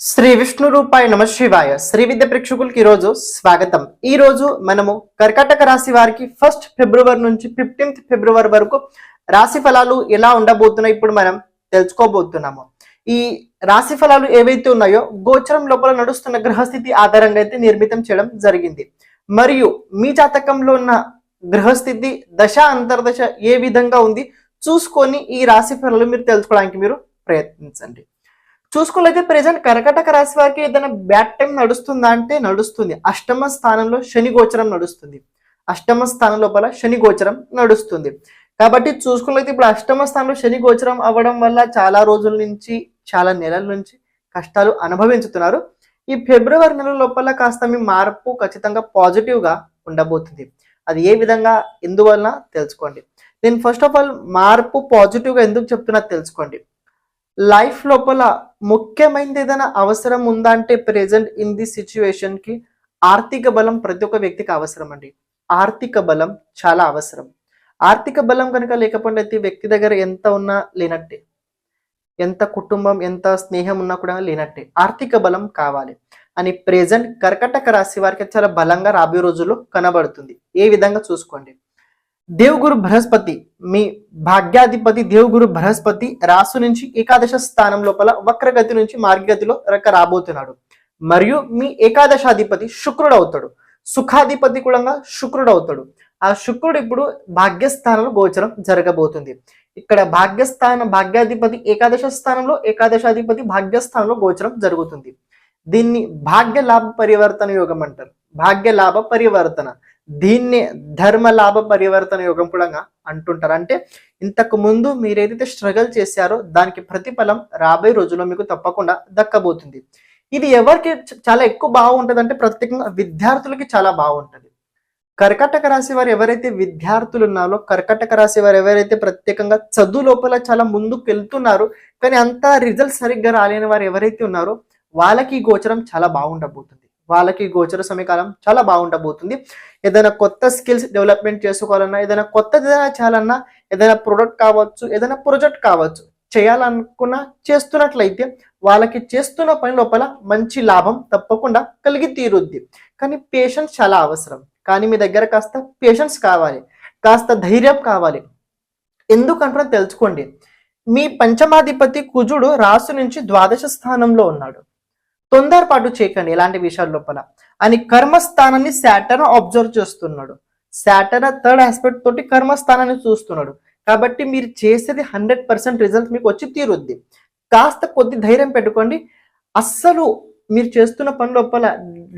శ్రీ విష్ణు రూపాయ నమ శివాయ. శ్రీ విద్య ప్రేక్షకులకి ఈరోజు స్వాగతం. ఈ రోజు మనము కర్కాటక రాశి వారికి ఫస్ట్ ఫిబ్రవరి నుంచి ఫిఫ్టీన్త్ ఫిబ్రవరి వరకు రాశి ఫలాలు ఎలా ఉండబోతున్నాయి ఇప్పుడు మనం తెలుసుకోబోతున్నాము. ఈ రాశి ఫలాలు ఏవైతే ఉన్నాయో గోచరం లోపల నడుస్తున్న గ్రహస్థితి ఆధారంగా అయితే నిర్మితం చేయడం జరిగింది. మరియు మీ జాతకంలో ఉన్న గ్రహస్థితి దశ అంతర్దశ ఏ విధంగా ఉంది చూసుకొని ఈ రాశి ఫలాలు మీరు తెలుసుకోవడానికి మీరు ప్రయత్నించండి. చూసుకున్నట్లయితే ప్రెసెంట్ కర్కటక రాశి వారికి ఏదైనా బ్యాడ్ టైం నడుస్తుందా అంటే నడుస్తుంది. అష్టమ స్థానంలో శని గోచరం నడుస్తుంది. అష్టమ స్థానం లోపల శని గోచరం నడుస్తుంది. కాబట్టి చూసుకున్నట్లయితే ఇప్పుడు అష్టమ స్థానంలో శని గోచరం అవ్వడం వల్ల చాలా రోజుల నుంచి చాలా నెలల నుంచి కష్టాలు అనుభవించుతున్నారు. ఈ ఫిబ్రవరి నెల లోపల కాస్త మీ మార్పు ఖచ్చితంగా పాజిటివ్గా ఉండబోతుంది. అది ఏ విధంగా ఎందువలన తెలుసుకోండి. నేను ఫస్ట్ ఆఫ్ ఆల్ మార్పు పాజిటివ్గా ఎందుకు చెప్తున్నా తెలుసుకోండి. లైఫ్ లోపల ముఖ్యమైనది ఏదైనా అవసరం ఉందా అంటే ప్రెజెంట్ ఇన్ ది సిచ్యువేషన్కి ఆర్థిక బలం ప్రతి ఒక్క వ్యక్తికి అవసరం అండి. ఆర్థిక బలం చాలా అవసరం. ఆర్థిక బలం కనుక లేకపోతే వ్యక్తి దగ్గర ఎంత ఉన్నా లేనట్టే. ఎంత కుటుంబం ఎంత స్నేహం ఉన్నా కూడా లేనట్టే. ఆర్థిక బలం కావాలి. అని ప్రెజెంట్ కర్కటక రాశి వారికి చాలా బలంగా రాబోయే రోజుల్లో కనబడుతుంది. ఏ విధంగా చూసుకోండి. దేవుగురు బృహస్పతి. మీ భాగ్యాధిపతి దేవుగురు బృహస్పతి రాసు నుంచి ఏకాదశ స్థానం లోపల వక్రగతి నుంచి మార్గగతిలో రక రాబోతున్నాడు. మరియు మీ ఏకాదశాధిపతి శుక్రుడు అవుతాడు సుఖాధిపతి కూడా శుక్రుడు అవుతాడు ఆ శుక్రుడు ఇప్పుడు భాగ్యస్థానంలో గోచరం జరగబోతుంది. ఇక్కడ భాగ్యస్థాన భాగ్యాధిపతి ఏకాదశ స్థానంలో ఏకాదశాధిపతి భాగ్యస్థానంలో గోచరం జరుగుతుంది. దీన్ని భాగ్య లాభ పరివర్తన యోగం అంటారు. భాగ్య లాభ పరివర్తన. దీన్ని ధర్మ లాభ పరివర్తన యోగం కూడా అంటుంటారు. అంటే ఇంతకు ముందు మీరు ఏదైతే స్ట్రగల్ చేశారో దానికి ప్రతిఫలం రాబోయే రోజుల్లో మీకు తప్పకుండా దక్కబోతుంది. ఇది ఎవరికి చాలా ఎక్కువ బాగుంటుంది అంటే ప్రత్యేకంగా విద్యార్థులకి చాలా బాగుంటది. కర్కటక రాశి వారు ఎవరైతే విద్యార్థులు ఉన్నారో కర్కటక రాశి వారు ఎవరైతే ప్రత్యేకంగా చదువు లోపల చాలా ముందుకు వెళ్తున్నారో కానీ అంత రిజల్ట్ సరిగ్గా రాలేని వారు ఎవరైతే ఉన్నారో వాళ్ళకి ఈ గోచరం చాలా బాగుండబోతుంది. వాళ్ళకి గోచర సమయకాలం చాలా బాగుండబోతుంది. ఏదైనా కొత్త స్కిల్స్ డెవలప్మెంట్ చేసుకోవాలన్నా ఏదైనా కొత్తది ఏదైనా చేయాలన్నా ఏదైనా ప్రొడక్ట్ కావచ్చు ఏదైనా ప్రాజెక్ట్ కావచ్చు చేయాలనుకున్నా చేస్తున్నట్లయితే వాళ్ళకి చేస్తున్న పని లోపల మంచి లాభం తప్పకుండా కలిగి తీరుద్ది. కానీ పేషెన్స్ చాలా అవసరం. కానీ మీ దగ్గర కాస్త పేషెన్స్ కావాలి. కాస్త ధైర్యం కావాలి. ఎందుకంటున్నా తెలుసుకోండి. మీ పంచమాధిపతి కుజుడు రాసు నుంచి ద్వాదశ స్థానంలో ఉన్నాడు. తొందరపాటు చేయకండి ఎలాంటి విషయాల లోపల. అని కర్మస్థానాన్ని శాటర్న్ అబ్జర్వ్ చేస్తున్నాడు. శాటర్న్ థర్డ్ ఆస్పెక్ట్ తోటి కర్మస్థానాన్ని చూస్తున్నాడు. కాబట్టి మీరు చేసేది హండ్రెడ్ పర్సెంట్ రిజల్ట్ మీకు వచ్చి తీరుద్ది. కాస్త కొద్ది ధైర్యం పెట్టుకోండి. అస్సలు మీరు చేస్తున్న పని లోపల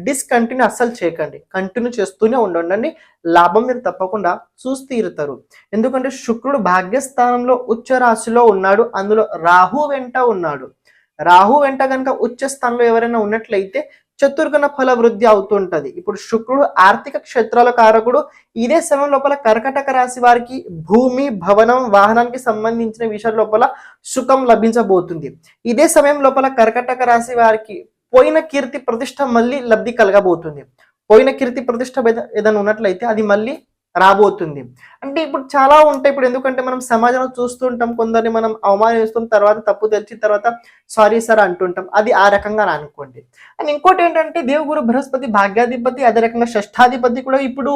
డిస్కంటిన్యూ అస్సలు చేయకండి. కంటిన్యూ చేస్తూనే ఉండండి. లాభం మీరు తప్పకుండా చూసి తీరుతారు. ఎందుకంటే శుక్రుడు భాగ్యస్థానంలో ఉచ్చ రాశిలో ఉన్నాడు. అందులో రాహు వెంట ఉన్నాడు. రాహు వెంట కనుక ఉచ్చ స్థానంలో ఎవరైనా ఉన్నట్లయితే చతుర్గుణ ఫల వృద్ధి అవుతుంటది ఇప్పుడు శుక్రుడు ఆర్థిక క్షేత్రాల కారకుడు ఇదే సమయం లోపల కర్కటక రాశి వారికి భూమి భవనం వాహనానికి సంబంధించిన విషయాల లోపల సుఖం లభించబోతుంది. ఇదే సమయం లోపల కర్కటక రాశి వారికి పోయిన కీర్తి ప్రతిష్ట మళ్ళీ లబ్ధి కలగబోతుంది. పోయిన కీర్తి ప్రతిష్ట ఏదైనా ఉన్నట్లయితే అది మళ్ళీ రాబోతుంది. అంటే ఇప్పుడు చాలా ఉంటాయి. ఇప్పుడు ఎందుకంటే మనం సమాజంలో చూస్తుంటాం కొందరిని మనం అవమానిస్తాం. తర్వాత తప్పు తెలిసిన తర్వాత సారీ సార్ అంటుంటాం. అది ఆ రకంగా అనుకోండి అండ్ ఇంకోటి ఏంటంటే దేవుగురు బృహస్పతి భాగ్యాధిపతి అదే రకంగా షష్ఠాధిపతి కూడా ఇప్పుడు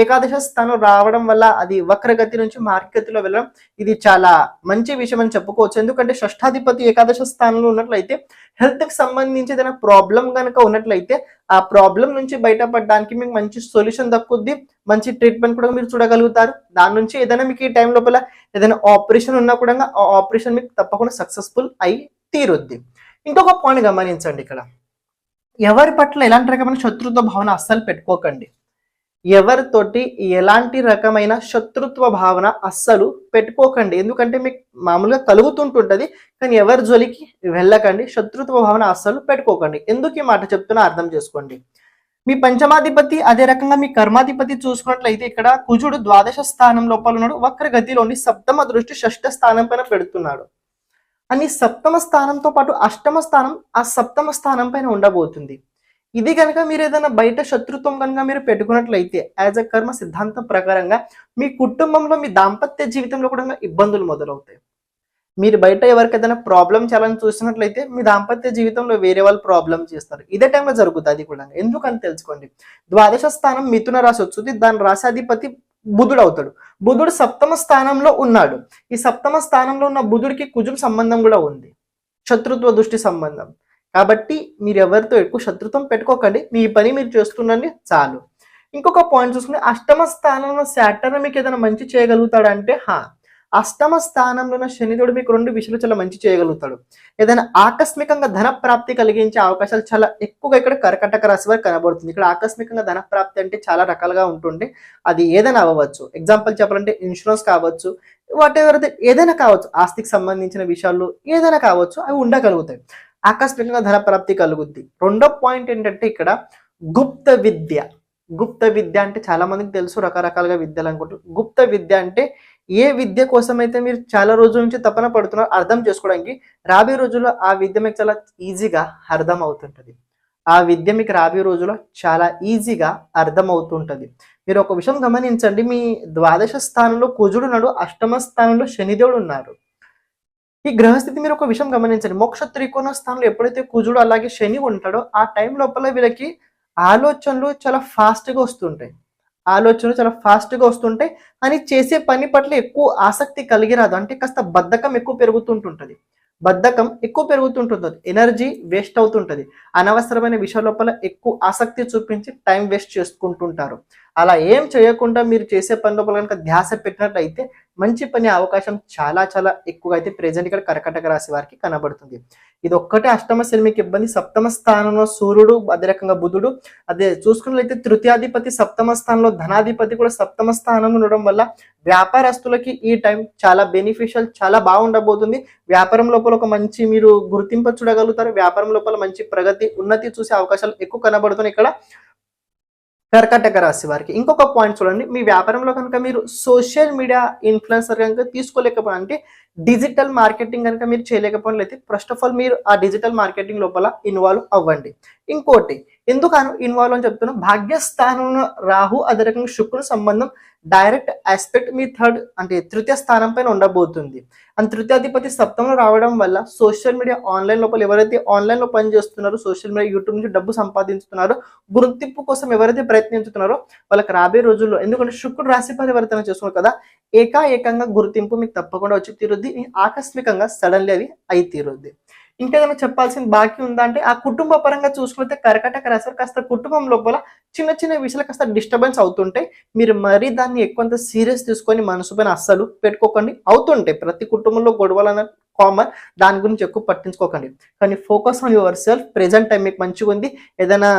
ఏకాదశ స్థానం రావడం వల్ల అది వక్రగతి నుంచి మార్గగతిలో వెళ్ళడం ఇది చాలా మంచి విషయం అని చెప్పుకోవచ్చు. ఎందుకంటే షష్ఠాధిపతి ఏకాదశ స్థానంలో ఉన్నట్లయితే హెల్త్కి సంబంధించి ఏదైనా ప్రాబ్లం కనుక ఉన్నట్లయితే ఆ ప్రాబ్లం నుంచి బయటపడడానికి మీకు మంచి సొల్యూషన్ దక్కుద్ది. మంచి ట్రీట్మెంట్ కూడా మీరు చూడగలుగుతారు. దాని నుంచి ఏదైనా మీకు ఈ టైం లోపల ఏదైనా ఆపరేషన్ ఉన్నా కూడా ఆ ఆపరేషన్ మీకు తప్పకుండా సక్సెస్ఫుల్ అయి తీరుద్ది. ఇంకొక పాయింట్ గమనించండి ఇక్కడ. ఎవరి పట్ల ఎలాంటి రకమైన శత్రుత్వ భావన అస్సలు పెట్టుకోకండి. ఎవరితోటి ఎలాంటి రకమైన శత్రుత్వ భావన అస్సలు పెట్టుకోకండి. ఎందుకంటే మీకు మామూలుగా కలుగుతుంటుంటది కానీ ఎవరి జోలికి వెళ్ళకండి. శత్రుత్వ భావన అస్సలు పెట్టుకోకండి. ఎందుకు ఈ మాట చెప్తున్నా అర్థం చేసుకోండి. మీ పంచమాధిపతి అదే రకంగా మీ కర్మాధిపతి చూసుకున్నట్లయితే ఇక్కడ కుజుడు ద్వాదశ స్థానం లోపల ఉన్నాడు. వక్ర గతిలోని సప్తమ దృష్టి షష్ఠ స్థానం పైన పెడుతున్నాడు. అని సప్తమ స్థానంతో పాటు అష్టమ స్థానం ఆ సప్తమ స్థానం పైన ఉండబోతుంది. ఇది కనుక మీరు ఏదైనా బయట శత్రుత్వం కనుక మీరు పెట్టుకున్నట్లయితే యాజ్ అ కర్మ సిద్ధాంతం ప్రకారంగా మీ కుటుంబంలో మీ దాంపత్య జీవితంలో కూడా ఇబ్బందులు మొదలవుతాయి. మీరు బయట ఎవరికి ఏదైనా ప్రాబ్లం చేయాలని చూసినట్లయితే మీ దాంపత్య జీవితంలో వేరే వాళ్ళు ప్రాబ్లం చేస్తారు. ఇదే టైంలో జరుగుతుంది అది కూడా ఎందుకని తెలుసుకోండి? ద్వాదశ స్థానం మిథున రాశి వస్తుంది దాని రాశాధిపతి బుధుడు అవుతాడు. బుధుడు సప్తమ స్థానంలో ఉన్నాడు. ఈ సప్తమ స్థానంలో ఉన్న బుధుడికి కుజుడు సంబంధం కూడా ఉంది. శత్రుత్వ దృష్టి సంబంధం. కాబట్టి మీరు ఎవరితో ఎక్కువ శత్రుత్వం పెట్టుకోకండి. మీ పని మీరు చేస్తుండండి చాలు. ఇంకొక పాయింట్ చూసుకుంటే అష్టమ స్థానంలో శాటర్న్ మీకు ఏదైనా మంచి చేయగలుగుతాడంటే హా అష్టమ స్థానంలో ఉన్న శనిదేవుడు మీకు రెండు విషయాలు చాలా మంచి చేయగలుగుతాడు. ఏదైనా ఆకస్మికంగా ధన ప్రాప్తి కలిగించే అవకాశాలు చాలా ఎక్కువగా ఇక్కడ కర్కటక రాశి వారు కనబడుతుంది. ఇక్కడ ఆకస్మికంగా ధన ప్రాప్తి అంటే చాలా రకాలుగా ఉంటుంది. అది ఏదైనా అవ్వచ్చు. ఎగ్జాంపుల్ చెప్పాలంటే ఇన్సూరెన్స్ కావచ్చు వాట్ ఎవర్ ఏదైనా కావచ్చు. ఆస్తికి సంబంధించిన విషయాలు ఏదైనా కావచ్చు అవి ఉండగలుగుతాయి. ఆకస్మికంగా ధన ప్రాప్తి కలుగుద్ది. రెండో పాయింట్ ఏంటంటే ఇక్కడ గుప్త విద్య. గుప్త విద్య అంటే చాలా మందికి తెలుసు రకరకాలుగా విద్యలు అనుకుంటారు. గుప్త విద్య అంటే ఏ విద్య కోసం అయితే మీరు చాలా రోజుల నుంచి తపన పడుతున్నారో అర్థం చేసుకోవడానికి రాబోయే రోజుల్లో ఆ విద్య మీకు చాలా ఈజీగా అర్థం అవుతుంటుంది ఆ విద్య మీకు రాబోయే రోజుల్లో చాలా ఈజీగా అర్థం అవుతుంటుంది మీరు ఒక విషయం గమనించండి మీ ద్వాదశ స్థానంలో కుజుడు ఉన్నాడు అష్టమ స్థానంలో శనిదేవుడు ఉన్నారు. ఈ గ్రహస్థితి మీరు ఒక విషయం గమనించండి. మోక్ష త్రికోణ స్థానంలో ఎప్పుడైతే కుజుడు అలాగే శని ఉంటాడో ఆ టైం లోపల వీళ్ళకి ఆలోచనలు చాలా ఫాస్ట్గా గా వస్తుంటాయి. ఆలోచనలు చాలా ఫాస్ట్గా గా వస్తుంటాయి. అని చేసే పని పట్ల ఎక్కువ ఆసక్తి కలిగి రాదు. అంటే కాస్త బద్ధకం ఎక్కువ పెరుగుతుంటుంటుంది. బద్ధకం ఎక్కువ పెరుగుతుంటుంది. ఎనర్జీ వేస్ట్ అవుతుంటుంది. అనవసరమైన విషయాల లోపల ఎక్కువ ఆసక్తి చూపించి టైం వేస్ట్ చేసుకుంటుంటారు. అలా ఏం చేయకుండా మీరు చేసే పని లోపల కనుక ధ్యాస పెట్టినట్లయితే మంచి పని అవకాశం చాలా చాలా ఎక్కువగా అయితే ప్రెజెంట్ ఇక్కడ కర్కటక రాశి వారికి కనబడుతుంది. ఇది ఒక్కటే అష్టమ శని మీకు ఇబ్బంది. సప్తమ స్థానంలో సూర్యుడు అదే రకంగా బుధుడు. అదే చూసుకున్నట్లయితే తృతీయాధిపతి సప్తమ స్థానంలో ధనాధిపతి కూడా సప్తమ స్థానంలో ఉండడం వల్ల వ్యాపారస్తులకి ఈ టైం చాలా బెనిఫిషియల్ చాలా బాగుండబోతుంది. వ్యాపారం లోపల ఒక మంచి మీరు గుర్తింపు చూడగలుగుతారు. వ్యాపారం లోపల మంచి ప్రగతి ఉన్నతి చూసే అవకాశాలు ఎక్కువ కనబడుతున్నాయి ఇక్కడ కర్కాటక రాశి వారికి. ఇంకొక పాయింట్ చూడండి. మీ వ్యాపారంలో కనుక మీరు సోషల్ మీడియా ఇన్ఫ్లుయెన్సర్ కనుక తీసుకోలేకపోయినా అంటే డిజిటల్ మార్కెటింగ్ కనుక మీరు చేయలేకపోయినట్లయితే ఫస్ట్ ఆఫ్ ఆల్ మీరు ఆ డిజిటల్ మార్కెటింగ్ లోపల ఇన్వాల్వ్ అవ్వండి. ఇంకోటి ఎందుకు ఇన్వాల్వ్ అని చెప్తున్నా భాగ్యస్థానంలో రాహు అదే రకంగా శుక్రుడు సంబంధం డైరెక్ట్ ఆస్పెక్ట్ మీ థర్డ్ అంటే తృతీయ స్థానం పైన ఉండబోతుంది. అండ్ తృతీయాధిపతి సప్తంలో రావడం వల్ల సోషల్ మీడియా ఆన్లైన్ లోపల ఎవరైతే ఆన్లైన్లో పని చేస్తున్నారో సోషల్ మీడియా యూట్యూబ్ నుంచి డబ్బు సంపాదించుతున్నారో గుర్తింపు కోసం ఎవరైతే ప్రయత్నించుతున్నారో వాళ్ళకి రాబోయే రోజుల్లో ఎందుకంటే శుక్రుడు రాశి పరివర్తన చేస్తున్నారు కదా ఏకాఏకంగా గుర్తింపు మీకు తప్పకుండా వచ్చి తీరుద్ది. ఆకస్మికంగా సడన్లీ అది అయి తీరుద్ది. ఇంకేదైనా చెప్పాల్సిన బాకీ ఉందా అంటే ఆ కుటుంబ పరంగా చూసుకుంటే కర్కటక రాశి కాస్త కుటుంబం లోపల చిన్న చిన్న విషయాలు కాస్త డిస్టర్బెన్స్ అవుతుంటాయి. మీరు మరీ దాన్ని ఎక్కువంత సీరియస్ తీసుకొని మనసు పైన అస్సలు పెట్టుకోకండి. అవుతుంటాయి. ప్రతి కుటుంబంలో గొడవలు అన్న కామన్. దాని గురించి ఎక్కువ పట్టించుకోకండి. కానీ focus on yourself. Present time మీకు మంచిగా ఉంది ఏదైనా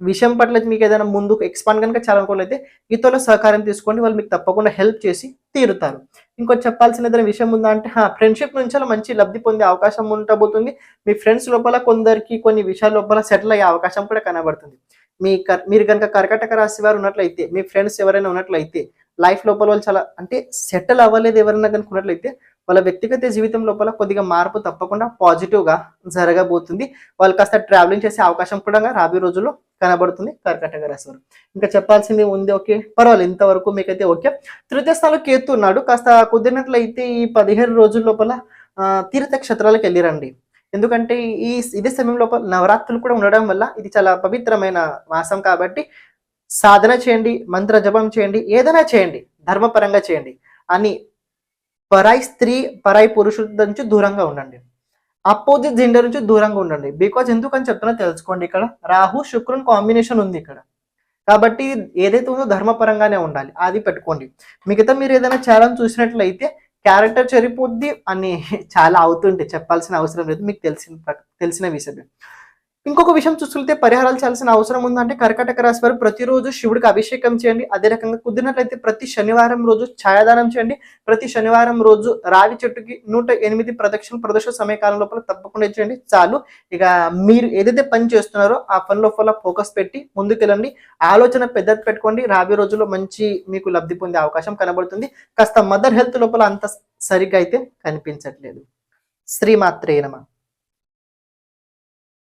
విషయం పట్ల మీకు ఏదైనా ముందుకు ఎక్స్పాండ్ కనుక చేయాలనుకోలేదు ఇతరుల సహకారం తీసుకోండి వాళ్ళు మీకు తప్పకుండా హెల్ప్ చేసి తీరుతారు. ఇంకో చెప్పాల్సిన ఏదైనా విషయం ఉందా అంటే ఫ్రెండ్షిప్ నుంచి మంచి లబ్ధి పొందే అవకాశం ఉండబోతుంది. మీ ఫ్రెండ్స్ లోపల కొందరికి కొన్ని విషయాల లోపల సెటిల్ అయ్యే అవకాశం కూడా కనబడుతుంది. మీ మీరు కనుక కర్కటక రాశి వారు ఉన్నట్లయితే మీ ఫ్రెండ్స్ ఎవరైనా ఉన్నట్లయితే లైఫ్ లోపల వాళ్ళు చాలా అంటే సెటిల్ అవ్వలేదు ఎవరైనా కనుకున్నట్లయితే వాళ్ళ వ్యక్తిగత జీవితం లోపల కొద్దిగా మార్పు తప్పకుండా పాజిటివ్గా జరగబోతుంది. వాళ్ళు కాస్త ట్రావెలింగ్ చేసే అవకాశం కూడా రాబోయే రోజుల్లో కనబడుతుంది కర్కటక రాశి వారు. ఇంకా చెప్పాల్సింది ఉంది ఓకే. పర్వాలేదు ఇంతవరకు మీకైతే ఓకే. తృతీయ స్థానంలో కేతు ఉన్నాడు. కాస్త కుదిరినట్లయితే ఈ పదిహేను రోజుల లోపల తీర్థక్షేత్రాలకు తీర్థ క్షేత్రాలకు వెళ్ళిరండి. ఎందుకంటే ఈ ఇదే సమయం లోపల నవరాత్రులు కూడా ఉండడం వల్ల ఇది చాలా పవిత్రమైన మాసం కాబట్టి సాధన చేయండి మంత్ర జపం చేయండి ఏదైనా చేయండి ధర్మపరంగా చేయండి. అని పరాయి స్త్రీ పరాయి పురుషుల నుంచి దూరంగా ఉండండి. అపోజిట్ జెండర్ నుంచి దూరంగా ఉండండి. బికాజ్ ఎందుకని చెప్తున్నా తెలుసుకోండి ఇక్కడ. రాహు శుక్రుని కాంబినేషన్ ఉంది ఇక్కడ. కాబట్టి ఏదైతే ఉందో ధర్మపరంగానే ఉండాలి. అది పెట్టుకోండి. మిగతా మీరు ఏదైనా చేయాలని చూసినట్లయితే క్యారెక్టర్ చెరిపోద్ది అని చాలా అవుతుంటే చెప్పాల్సిన అవసరం లేదు. మీకు తెలిసిన తెలిసిన విషయమే. ఇంకొక విషయం చూసుకుంటే పరిహారాలు చేయాల్సిన అవసరం ఉందంటే కర్కటక రాశి వారు ప్రతిరోజు శివుడికి అభిషేకం చేయండి. అదే రకంగా కుదిరినట్లయితే ప్రతి శనివారం రోజు ఛాయాదానం చేయండి. ప్రతి శనివారం రోజు రావి చెట్టుకి నూట ఎనిమిది ప్రదక్షిణ ప్రదర్శన సమయకాలం లోపల తప్పకుండా చేయండి. చాలు. ఇక మీరు ఏదైతే పని చేస్తున్నారో ఆ పని లోపల ఫోకస్ పెట్టి ముందుకెళ్ళండి. ఆలోచన పెద్దది పెట్టుకోండి. రాబోయే రోజుల్లో మంచి మీకు లబ్ధి పొందే అవకాశం కనబడుతుంది. కాస్త మదర్ హెల్త్ లోపల అంత సరిగ్గా అయితే కనిపించట్లేదు. శ్రీమాత్రే నమ.